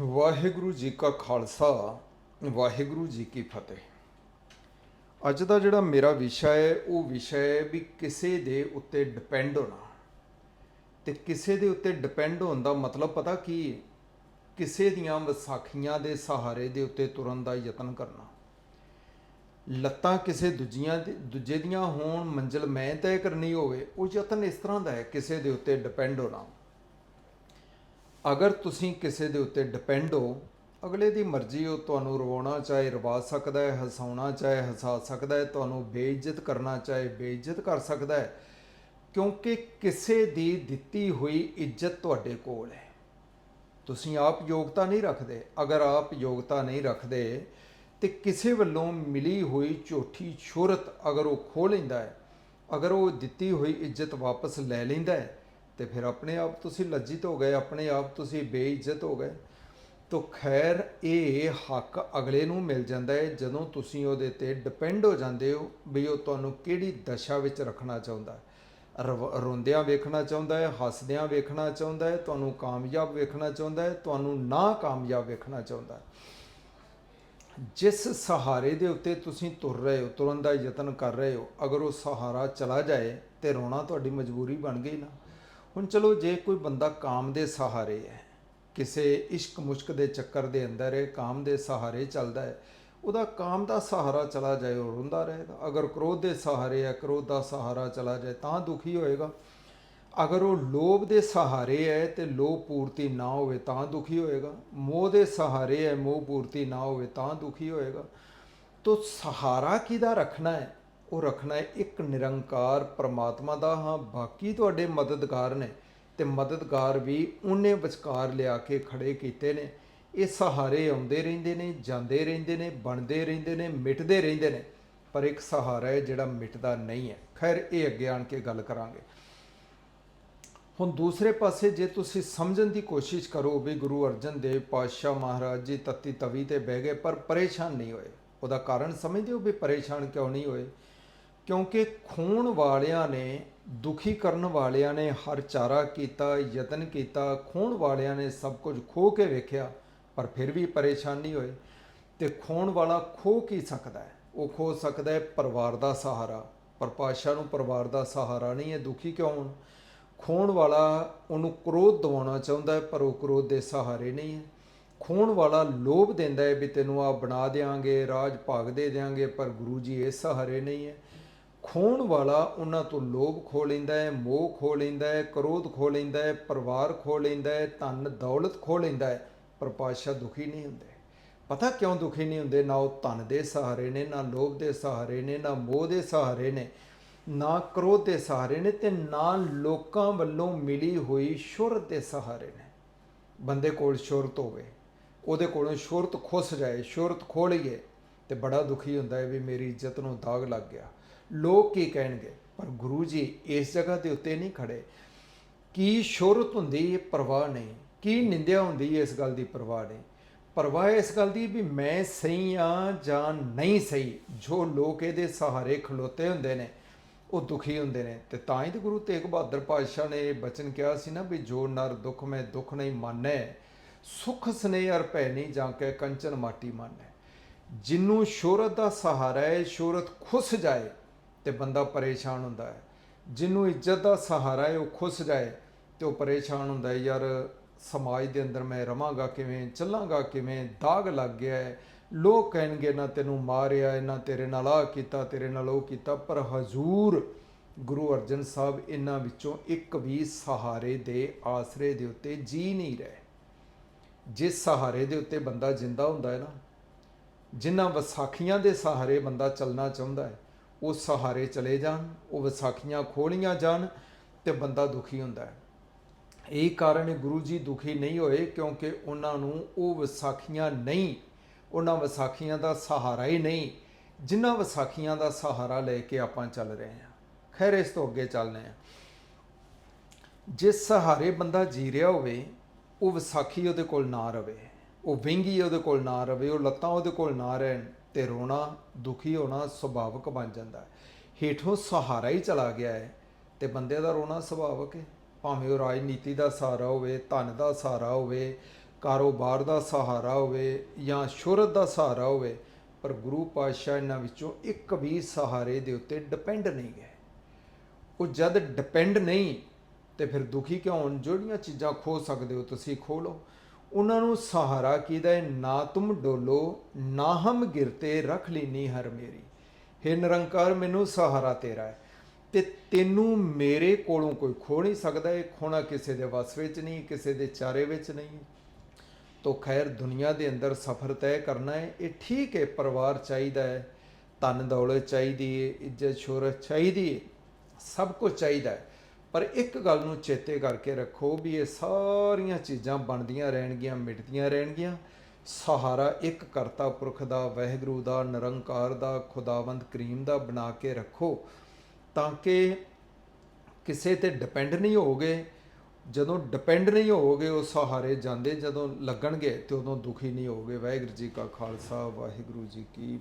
ਵਾਹਿਗੁਰੂ ਜੀ ਕਾ ਖਾਲਸਾ, ਵਾਹਿਗੁਰੂ ਜੀ ਕੀ ਫਤਿਹ। ਅੱਜ ਦਾ ਜਿਹੜਾ ਮੇਰਾ ਵਿਸ਼ਾ ਹੈ, ਉਹ ਵਿਸ਼ਾ ਹੈ ਵੀ ਕਿਸੇ ਦੇ ਉੱਤੇ ਡਿਪੈਂਡ ਹੋਣਾ। ਤੇ ਕਿਸੇ ਦੇ ਉੱਤੇ ਡਿਪੈਂਡ ਹੋਣ ਦਾ ਮਤਲਬ ਪਤਾ ਕੀ ਹੈ? ਕਿਸੇ ਦੀਆਂ ਵਿਸਾਖੀਆਂ ਦੇ ਸਹਾਰੇ ਦੇ ਉੱਤੇ ਤੁਰਨ ਦਾ ਯਤਨ ਕਰਨਾ। ਲੱਤਾਂ ਕਿਸੇ ਦੂਜੀਆਂ ਦੂਜੇ ਦੀਆਂ ਹੋਣ, ਮੰਜ਼ਿਲ ਮੈਂ ਤੈਅ ਕਰਨੀ ਹੋਵੇ, ਉਹ ਯਤਨ ਇਸ ਤਰ੍ਹਾਂ ਦਾ ਹੈ, ਕਿਸੇ ਦੇ ਉੱਤੇ ਡਿਪੈਂਡ ਹੋਣਾ। ਅਗਰ ਤੁਸੀਂ ਕਿਸੇ ਦੇ ਉੱਤੇ ਡਿਪੈਂਡ ਹੋ, ਅਗਲੇ ਦੀ ਮਰਜ਼ੀ ਉਹ ਤੁਹਾਨੂੰ ਰਵਾਉਣਾ ਚਾਹੇ ਰਵਾ ਸਕਦਾ ਹੈ, ਹਸਾਉਣਾ ਚਾਹੇ ਹਸਾ ਸਕਦਾ ਹੈ, ਤੁਹਾਨੂੰ ਬੇਇੱਜ਼ਤ ਕਰਨਾ ਚਾਹੇ ਬੇਇੱਜ਼ਤ ਕਰ ਸਕਦਾ ਹੈ, ਕਿਉਂਕਿ ਕਿਸੇ ਦੀ ਦਿੱਤੀ ਹੋਈ ਇੱਜ਼ਤ ਤੁਹਾਡੇ ਕੋਲ ਹੈ। ਤੁਸੀਂ ਆਪ ਯੋਗਤਾ ਨਹੀਂ ਰੱਖਦੇ। ਅਗਰ ਆਪ ਯੋਗਤਾ ਨਹੀਂ ਰੱਖਦੇ, ਤੇ ਕਿਸੇ ਵੱਲੋਂ ਮਿਲੀ ਹੋਈ ਝੂਠੀ ਸ਼ੋਹਰਤ ਅਗਰ ਉਹ ਖੋ ਲੈਂਦਾ ਹੈ, ਅਗਰ ਉਹ ਦਿੱਤੀ ਹੋਈ ਇੱਜ਼ਤ ਵਾਪਸ ਲੈ ਲੈਂਦਾ ਹੈ ਤੇ ਫਿਰ ਆਪਣੇ ਆਪ ਤੁਸੀਂ ਲੱਜਿਤ ਹੋ ਗਏ, ਆਪਣੇ ਆਪ ਤੁਸੀਂ ਬੇਇੱਜ਼ਤ ਹੋ ਗਏ। ਤੋ ਖੈਰ, ਇਹ ਹੱਕ ਅਗਲੇ ਨੂੰ ਮਿਲ ਜਾਂਦਾ ਹੈ ਜਦੋਂ ਤੁਸੀਂ ਉਹਦੇ ਤੇ ਡਿਪੈਂਡ ਹੋ ਜਾਂਦੇ ਹੋ ਵੀ ਉਹ ਤੁਹਾਨੂੰ ਕਿਹੜੀ ਦਸ਼ਾ ਵਿੱਚ ਰੱਖਣਾ ਚਾਹੁੰਦਾ ਹੈ। ਰੋਂਦਿਆਂ ਵੇਖਣਾ ਚਾਹੁੰਦਾ ਹੈ, ਹੱਸਦਿਆਂ ਵੇਖਣਾ ਚਾਹੁੰਦਾ ਹੈ, ਤੁਹਾਨੂੰ ਕਾਮਯਾਬ ਵੇਖਣਾ ਚਾਹੁੰਦਾ ਹੈ, ਤੁਹਾਨੂੰ ਨਾ ਕਾਮਯਾਬ ਵੇਖਣਾ ਚਾਹੁੰਦਾ ਹੈ। ਜਿਸ ਸਹਾਰੇ ਦੇ ਉੱਤੇ ਤੁਸੀਂ ਤੁਰ ਰਹੇ ਹੋ, ਤੁਰਨ ਦਾ ਯਤਨ ਕਰ ਰਹੇ ਹੋ, ਅਗਰ ਉਹ ਸਹਾਰਾ ਚਲਾ ਜਾਏ ਤੇ ਰੋਣਾ ਤੁਹਾਡੀ ਮਜਬੂਰੀ ਬਣ ਗਈ ਨਾ। ਹੁਣ ਚਲੋ ਜੇ ਕੋਈ ਬੰਦਾ ਕਾਮ ਦੇ ਸਹਾਰੇ ਹੈ, ਕਿਸੇ ਇਸ਼ਕ ਮੁਸ਼ਕ ਦੇ ਚੱਕਰ ਦੇ ਅੰਦਰ ਹੈ ਕਾਮ ਦੇ ਸਹਾਰੇ ਚੱਲਦਾ ਹੈ, ਉਹਦਾ ਕਾਮ ਦਾ ਸਹਾਰਾ ਚਲਾ ਜਾਏ ਉਹ ਰੋਂਦਾ ਰਹੇਗਾ। ਅਗਰ ਕ੍ਰੋਧ ਦੇ ਸਹਾਰੇ ਹੈ, ਕ੍ਰੋਧ ਦਾ ਸਹਾਰਾ ਚਲਾ ਜਾਏ ਤਾਂ ਦੁਖੀ ਹੋਏਗਾ। ਅਗਰ ਉਹ ਲੋਭ ਦੇ ਸਹਾਰੇ ਹੈ ਤੇ ਲੋਭ ਪੂਰਤੀ ਨਾ ਹੋਵੇ ਤਾਂ ਦੁਖੀ ਹੋਏਗਾ। ਮੋਹ ਦੇ ਸਹਾਰੇ ਹੈ, ਮੋਹ ਪੂਰਤੀ ਨਾ ਹੋਵੇ ਤਾਂ ਦੁਖੀ ਹੋਏਗਾ। ਤੋ ਸਹਾਰਾ ਕਿਹਦਾ ਰੱਖਣਾ ਹੈ? ਉਹ ਰੱਖਣਾ ਹੈ, ਇੱਕ ਨਿਰੰਕਾਰ ਪਰਮਾਤਮਾ ਦਾ। ਹਾਂ, ਬਾਕੀ ਤੁਹਾਡੇ ਮਦਦਗਾਰ ਨੇ ਤੇ ਮਦਦਗਾਰ ਵੀ ਉਹਨੇ ਵਿਚਕਾਰ ਲਿਆ ਕੇ ਖੜੇ ਕੀਤੇ ਨੇ। ਇਹ ਸਹਾਰੇ ਆਉਂਦੇ ਰਹਿੰਦੇ ਨੇ, ਜਾਂਦੇ ਰਹਿੰਦੇ ਨੇ, ਬਣਦੇ ਰਹਿੰਦੇ ਨੇ, ਮਿਟਦੇ ਰਹਿੰਦੇ ਨੇ। ਪਰ ਇੱਕ ਸਹਾਰਾ ਹੈ ਜਿਹੜਾ ਮਿਟਦਾ ਨਹੀਂ ਹੈ। ਖੈਰ, ਇਹ ਅੱਗੇ ਆਣ ਕੇ ਗੱਲ ਕਰਾਂਗੇ। ਹੁਣ ਦੂਸਰੇ ਪਾਸੇ ਜੇ ਤੁਸੀਂ ਸਮਝਣ ਦੀ ਕੋਸ਼ਿਸ਼ ਕਰੋ ਵੀ ਗੁਰੂ ਅਰਜਨ ਦੇਵ ਪਾਤਸ਼ਾਹ ਮਹਾਰਾਜ ਜੀ ਤਤੀ ਤਵੀ ਤੇ ਬਹਿ ਗਏ ਪਰ ਪਰੇਸ਼ਾਨ ਨਹੀਂ ਹੋਏ। ਉਹਦਾ ਕਾਰਨ ਸਮਝਦੇ ਹੋ ਵੀ ਪਰੇਸ਼ਾਨ ਕਿਉਂ ਨਹੀਂ ਹੋਏ? ਕਿਉਂਕਿ ਖੂਨ ਵਾਲਿਆਂ ਨੇ, ਦੁਖੀ ਕਰਨ ਵਾਲਿਆਂ ਨੇ ਹਰ ਚਾਰਾ ਕੀਤਾ, ਯਤਨ ਕੀਤਾ ਖੂਨ ਵਾਲਿਆਂ ਨੇ ਸਭ ਕੁਝ ਖੋ ਕੇ ਵੇਖਿਆ, ਪਰ ਫਿਰ ਵੀ ਪਰੇਸ਼ਾਨੀ ਨਹੀਂ ਹੋਏ ਤੇ ਖੋਣ ਵਾਲਾ ਖੋ ਕੀ ਸਕਦਾ ਹੈ? ਉਹ ਖੋ ਸਕਦਾ ਹੈ ਪਰਿਵਾਰ ਦਾ ਸਹਾਰਾ। ਪਰ ਪਾਤਸ਼ਾਹ ਨੂੰ ਪਰਿਵਾਰ ਦਾ ਸਹਾਰਾ ਨਹੀਂ ਹੈ, ਦੁਖੀ ਕਿਉਂ ਹੋਣ? ਖੋਣ ਵਾਲਾ ਉਹਨੂੰ ਕ੍ਰੋਧ ਦਿਵਾਉਣਾ ਚਾਹੁੰਦਾ ਹੈ, ਪਰ ਉਹ ਕ੍ਰੋਧ ਦੇ ਸਹਾਰੇ ਨਹੀਂ ਹੈ। ਖੋਣ ਵਾਲਾ ਲੋਭ ਦਿੰਦਾ ਹੈ ਵੀ ਤੈਨੂੰ ਆ ਬਣਾ ਦੇਾਂਗੇ ਰਾਜ ਭਾਗ ਦੇ ਦੇਾਂਗੇ ਪਰ ਗੁਰੂ ਜੀ ਇਹ ਸਹਾਰੇ ਨਹੀਂ ਹੈ। ਖੋਣ ਵਾਲਾ ਉਹਨਾਂ ਤੋਂ ਲੋਭ ਖੋ ਲੈਂਦਾ ਹੈ, ਮੋਹ ਖੋ ਲੈਂਦਾ ਹੈ, ਕ੍ਰੋਧ ਖੋ ਲੈਂਦਾ ਹੈ, ਪਰਿਵਾਰ ਖੋ ਲੈਂਦਾ ਹੈ, ਧਨ ਦੌਲਤ ਖੋ ਲੈਂਦਾ ਹੈ, ਪਰ ਪਾਤਸ਼ਾਹ ਦੁਖੀ ਨਹੀਂ ਹੁੰਦੇ। ਪਤਾ ਕਿਉਂ ਦੁਖੀ ਨਹੀਂ ਹੁੰਦੇ? ਨਾ ਉਹ ਧਨ ਦੇ ਸਹਾਰੇ ਨੇ, ਨਾ ਲੋਭ ਦੇ ਸਹਾਰੇ ਨੇ, ਨਾ ਮੋਹ ਦੇ ਸਹਾਰੇ ਨੇ, ਨਾ ਕ੍ਰੋਧ ਦੇ ਸਹਾਰੇ ਨੇ ਤੇ ਨਾ ਲੋਕਾਂ ਵੱਲੋਂ ਮਿਲੀ ਹੋਈ ਸ਼ੁਹਰਤ ਦੇ ਸਹਾਰੇ ਨੇ। ਬੰਦੇ ਕੋਲ ਸ਼ੁਹਰਤ ਹੋਵੇ, ਉਹਦੇ ਕੋਲੋਂ ਸ਼ੁਹਰਤ ਖੁੱਸ ਜਾਏ, ਸ਼ੁਹਰਤ ਖੋ ਲਈਏ ਤੇ ਬੜਾ ਦੁਖੀ ਹੁੰਦਾ ਹੈ ਵੀ ਮੇਰੀ ਇੱਜ਼ਤ ਨੂੰ ਦਾਗ ਲੱਗ ਗਿਆ। ਲੋਕ ਕੀ ਕਹਿਣਗੇ? ਪਰ ਗੁਰੂ ਜੀ ਇਸ ਜਗ੍ਹਾ ਦੇ ਉੱਤੇ ਨਹੀਂ ਖੜੇ। ਕੀ ਸ਼ੋਹਰਤ ਹੁੰਦੀ ਇਹ ਪਰਵਾਹ ਨਹੀਂ? ਕੀ ਨਿੰਦਿਆ ਹੁੰਦੀ ਇਸ ਗੱਲ ਦੀ ਪਰਵਾਹ ਨਹੀਂ? ਪਰਵਾਹ ਇਸ ਗੱਲ ਦੀ ਵੀ ਮੈਂ ਸਹੀ ਆ ਜਾਂ ਨਹੀਂ ਸਹੀ? ਜੋ ਲੋਕ ਇਹਦੇ ਸਹਾਰੇ ਖਲੋਤੇ ਹੁੰਦੇ ਨੇ, ਉਹ ਦੁਖੀ ਹੁੰਦੇ ਨੇ। ਤੇ ਤਾਂ ਹੀ ਤੇ ਗੁਰੂ ਤੇਗ ਬਹਾਦਰ ਪਾਤਸ਼ਾਹ ਨੇ ਇਹ ਬਚਨ ਕਿਹਾ ਸੀ ਨਾ ਵੀ ਜੋ ਨਰ ਦੁੱਖ ਮੈਂ ਦੁੱਖ ਨਹੀਂ ਮੰਨੈ, ਸੁਖ ਸਨੇਹ ਅਰ ਭੈ ਨਹੀਂ ਜਾਂ ਕੇ ਕੰਚਨ ਮਾਟੀ ਮੰਨੈ। ਜਿੰਨੂੰ ਸ਼ੋਹਰਤ ਦਾ ਸਹਾਰਾ ਹੈ, ਸ਼ੋਹਰਤ ਖੁੱਸ ਜਾਏ ਤੇ ਬੰਦਾ ਪਰੇਸ਼ਾਨ ਹੁੰਦਾ ਹੈ। ਜਿਹਨੂੰ ਇੱਜ਼ਤ ਦਾ ਸਹਾਰਾ ਹੈ ਉਹ ਖੁਸ਼ ਜਾਏ ਤੇ ਉਹ ਪਰੇਸ਼ਾਨ ਹੁੰਦਾ ਹੈ ਯਾਰ ਸਮਾਜ ਦੇ ਅੰਦਰ ਮੈਂ ਰਵਾਂਗਾ ਕਿਵੇਂ? ਚੱਲਾਂਗਾ ਕਿਵੇਂ? ਦਾਗ ਲੱਗ ਗਿਆ ਹੈ। ਲੋਕ ਕਹਿਣਗੇ ਨਾ ਤੈਨੂੰ ਮਾਰਿਆ ਹੈ, ਨਾ ਤੇਰੇ ਨਾਲ ਆ ਕੀਤਾ ਤੇਰੇ ਨਾਲ ਉਹ ਕੀਤਾ। ਪਰ ਹਜ਼ੂਰ ਗੁਰੂ ਅਰਜਨ ਸਾਹਿਬ ਇਹਨਾਂ ਵਿੱਚੋਂ ਇੱਕ ਵੀ ਸਹਾਰੇ ਦੇ ਆਸਰੇ ਦੇ ਉੱਤੇ ਜੀ ਨਹੀਂ ਰਹੇ। ਜਿਸ ਸਹਾਰੇ ਦੇ ਉੱਤੇ ਬੰਦਾ ਜਿੰਦਾ ਹੁੰਦਾ ਹੈ ਨਾ ਜਿਨ੍ਹਾਂ ਵਿਸਾਖੀਆਂ ਦੇ ਸਹਾਰੇ ਬੰਦਾ ਚੱਲਣਾ ਚਾਹੁੰਦਾ ਹੈ ਉਹ ਸਹਾਰੇ ਚਲੇ ਜਾਣ, ਉਹ ਵਿਸਾਖੀਆਂ ਖੋਲੀਆਂ ਜਾਣ ਤੇ ਬੰਦਾ ਦੁਖੀ ਹੁੰਦਾ ਹੈ। ਇਹ ਕਾਰਨ ਗੁਰੂ ਜੀ ਦੁਖੀ ਨਹੀਂ ਹੋਏ ਕਿਉਂਕਿ ਉਹਨਾਂ ਨੂੰ ਉਹ ਵਿਸਾਖੀਆਂ ਨਹੀਂ, ਉਹਨਾਂ ਵਿਸਾਖੀਆਂ ਦਾ ਸਹਾਰਾ ਹੀ ਨਹੀਂ, ਜਿਨ੍ਹਾਂ ਵਿਸਾਖੀਆਂ ਦਾ ਸਹਾਰਾ ਲੈ ਕੇ ਆਪਾਂ ਚੱਲ ਰਹੇ ਹਾਂ। ਖੈਰ, ਇਸ ਤੋਂ ਅੱਗੇ ਚੱਲਦੇ ਹਾਂ। ਜਿਸ ਸਹਾਰੇ ਬੰਦਾ ਜੀ ਰਿਹਾ ਹੋਵੇ, ਉਹ ਵਿਸਾਖੀ ਉਹਦੇ ਕੋਲ ਨਾ ਰਵੇ, ਉਹ ਵਿੰਗੀ ਉਹਦੇ ਕੋਲ ਨਾ ਰਵੇ, ਉਹ ਲੱਤਾਂ ਉਹਦੇ ਕੋਲ ਨਾ ਰਹਿਣ ਤੇ ਰੋਣਾ ਦੁਖੀ ਹੋਣਾ ਸੁਭਾਵਿਕ ਬਣ ਜਾਂਦਾ ਹੈ। ਹੇਠੋਂ ਸਹਾਰਾ ਹੀ ਚਲਾ ਗਿਆ ਹੈ ਤੇ ਬੰਦੇ ਦਾ ਰੋਣਾ ਸੁਭਾਵਿਕ ਹੈ। ਭਾਵੇਂ ਉਹ ਰਾਜਨੀਤੀ ਦਾ ਸਹਾਰਾ ਹੋਵੇ, ਧਨ ਦਾ ਸਹਾਰਾ ਹੋਵੇ, ਕਾਰੋਬਾਰ ਦਾ ਸਹਾਰਾ ਹੋਵੇ ਜਾਂ ਸ਼ੋਹਰਤ ਦਾ ਸਹਾਰਾ ਹੋਵੇ, ਪਰ ਗੁਰੂ ਪਾਤਸ਼ਾਹ ਇਹਨਾਂ ਵਿੱਚੋਂ ਇੱਕ ਵੀ ਸਹਾਰੇ ਦੇ ਉੱਤੇ ਡਿਪੈਂਡ ਨਹੀਂ ਹੈ। ਉਹ ਜਦ ਡਿਪੈਂਡ ਨਹੀਂ ਤੇ ਫਿਰ ਦੁਖੀ ਕਿਉਂ ਹੋਣ? ਜਿਹੜੀਆਂ ਚੀਜ਼ਾਂ ਖੋ ਸਕਦੇ ਹੋ ਤੁਸੀਂ ਖੋ ਲਓ। ਉਹਨਾਂ ਨੂੰ ਸਹਾਰਾ ਕਿਹਦਾ ਹੈ ਨਾ ਤੁਮ ਡੋਲੋ, ਨਾ ਹਮ ਗਿਰਤੇ, ਰੱਖ ਲੀਨੀ ਹਰ ਮੇਰੀ। ਹੇ ਨਿਰੰਕਾਰ, ਮੈਨੂੰ ਸਹਾਰਾ ਤੇਰਾ ਹੈ ਤੇ ਤੈਨੂੰ ਮੇਰੇ ਕੋਲੋਂ ਕੋਈ ਖੋ ਨਹੀਂ ਸਕਦਾ ਇਹ ਖੋਣਾ ਕਿਸੇ ਦੇ ਵਸ ਵਿੱਚ ਨਹੀਂ, ਕਿਸੇ ਦੇ ਚਾਰੇ ਵਿੱਚ ਨਹੀਂ। ਤੋ ਖੈਰ, ਦੁਨੀਆ ਦੇ ਅੰਦਰ ਸਫ਼ਰ ਤੈਅ ਕਰਨਾ ਹੈ ਇਹ ਠੀਕ ਹੈ ਪਰਿਵਾਰ ਚਾਹੀਦਾ ਹੈ ਧਨ ਦੌਲਤ ਚਾਹੀਦੀ ਹੈ ਇੱਜ਼ਤ ਸ਼ੋਹਰਤ ਚਾਹੀਦੀ ਹੈ ਸਭ ਕੁਝ ਚਾਹੀਦਾ ਹੈ ਪਰ ਇੱਕ ਗੱਲ ਨੂੰ ਚੇਤੇ ਕਰਕੇ ਰੱਖੋ ਵੀ ਇਹ ਸਾਰੀਆਂ ਚੀਜ਼ਾਂ ਬਣਦੀਆਂ ਰਹਿਣਗੀਆਂ, ਮਿਟਦੀਆਂ ਰਹਿਣਗੀਆਂ। ਸਹਾਰਾ ਇੱਕ ਕਰਤਾ ਪੁਰਖ ਦਾ, ਵਾਹਿਗੁਰੂ ਦਾ, ਨਿਰੰਕਾਰ ਦਾ, ਖੁਦਾਵੰਦ ਕਰੀਮ ਦਾ ਬਣਾ ਕੇ ਰੱਖੋ ਤਾਂ ਕਿ ਕਿਸੇ ਤੇ ਡਿਪੈਂਡ ਨਹੀਂ ਹੋਗੇ ਜਦੋਂ ਡਿਪੈਂਡ ਨਹੀਂ ਹੋਗੇ ਉਹ ਸਹਾਰੇ ਜਾਂਦੇ। ਜਦੋਂ ਲੱਗਣਗੇ ਤੇ ਉਦੋਂ ਦੁਖੀ ਨਹੀਂ ਹੋਗੇ ਵਾਹਿਗੁਰੂ ਜੀ ਕਾ ਖਾਲਸਾ, ਵਾਹਿਗੁਰੂ ਜੀ ਕੀ